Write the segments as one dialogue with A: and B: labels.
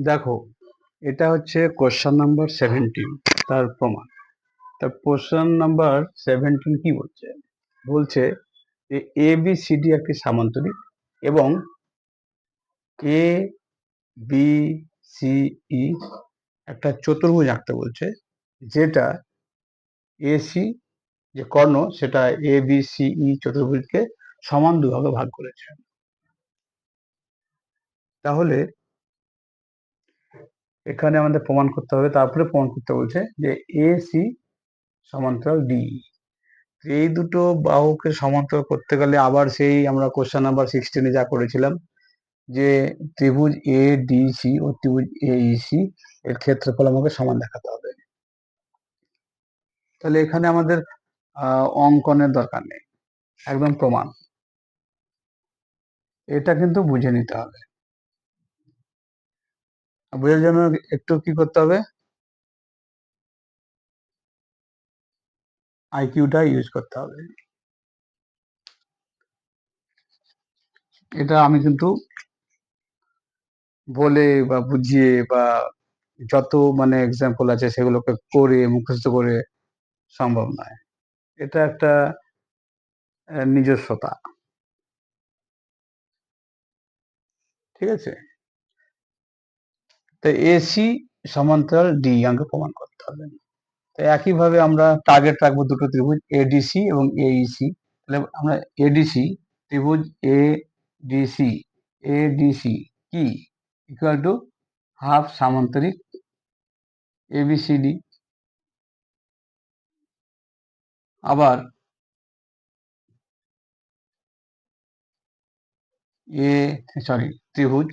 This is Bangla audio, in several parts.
A: দেখো, এটা হচ্ছে কোশ্চেন নাম্বার সেভেন্টিন তার প্রমাণ। তা কোশ্চেন নাম্বার সেভেন্টিন কি বলছে? বলছে যে এ বি সি ডি একটি সামান্তরিক এবং এ বি সি ই একটা চতুর্ভুজ আঁকতে বলছে, যেটা এসি যে কর্ণ, সেটা এ বি সি ই চতুর্ভুজকে সমান দুভাগে ভাগ করেছে। তাহলে এখানে আমাদের প্রমাণ করতে হবে, তারপরে প্রমাণ করতে বলছে যে এ সি সমান্তরাল ডি এই দুটো বাহুকে সমান্তরাল করতে গেলে আবার সেই আমরা কোশ্চেন নাম্বার সিক্সটিনে যা করেছিলাম, যে ত্রিভুজ এ ডি সি ও ত্রিভুজ এ সি এর ক্ষেত্রফল আমাকে সমান দেখাতে হবে। তাহলে এখানে আমাদের অঙ্কনের দরকার নেই, একদম প্রমাণ। এটা কিন্তু বুঝে নিতে হবে। বোঝার জন্য একটু কি করতে হবে? আইকিউটা ইউজ করতে হবে। এটা আমি কিন্তু বলে বা বুঝিয়ে বা যত মানে এক্সাম্পল আছে সেগুলোকে করে, মুখস্থ করে সম্ভব নয়। এটা একটা নিজস্বতা। ঠিক আছে? তো এসি সমান্তরাল ডি আমাকে প্রমাণ করতে হবে। তো একইভাবে আমরা টার্গেট রাখব দুটো ত্রিভুজ এডিসি এবং এইসি তাহলে আমরা এডিসি ত্রিভুজ A D C A D C কি? ইকুয়াল টু হাফ সামান্তরিক এবিসিডি আবার এ সরি ত্রিভুজ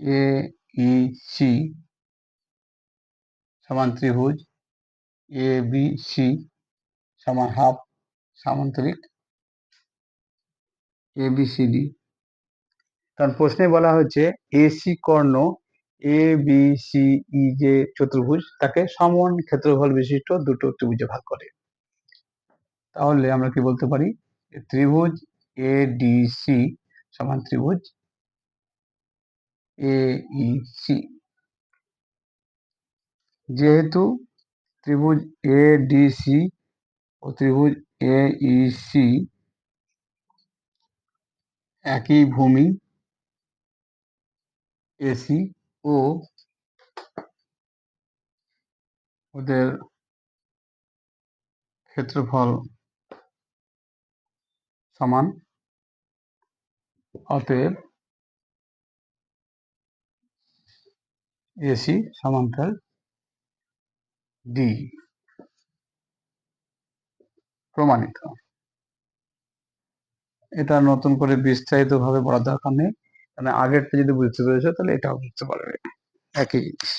A: এ, ই, সি। সমান ত্রিভুজ, এ, বি, সি। সমান হাফ সামান্তরিক, এ, বি, সি, ডি। কারণ প্রশ্নে বলা হয়েছে এসি কর্ণ, এ, বি, সি, ই যে চতুর্ভুজ, তাকে সমান ক্ষেত্রফল বিশিষ্ট দুটো ত্রিভুজে ভাগ করে। তাহলে আমরা কি বলতে পারি? ত্রিভুজ, এ, ডি, সি সমান ত্রিভুজ এ, ই, সি। যেহেতু ত্রিভুজ এ, ডি, সি ও ত্রিভুজ এ, ই, সি একই ভূমি এসি ও ওদের ক্ষেত্রফল সমান। অতএব এসি সমান্তরাল ডি প্রমাণিত। এটা নতুন করে বিস্তারিত ভাবে বলার দরকার নেই। মানে আগেরটা যদি বুঝতে পেরেছ, তাহলে এটাও বুঝতে পারবে। একই জিনিস।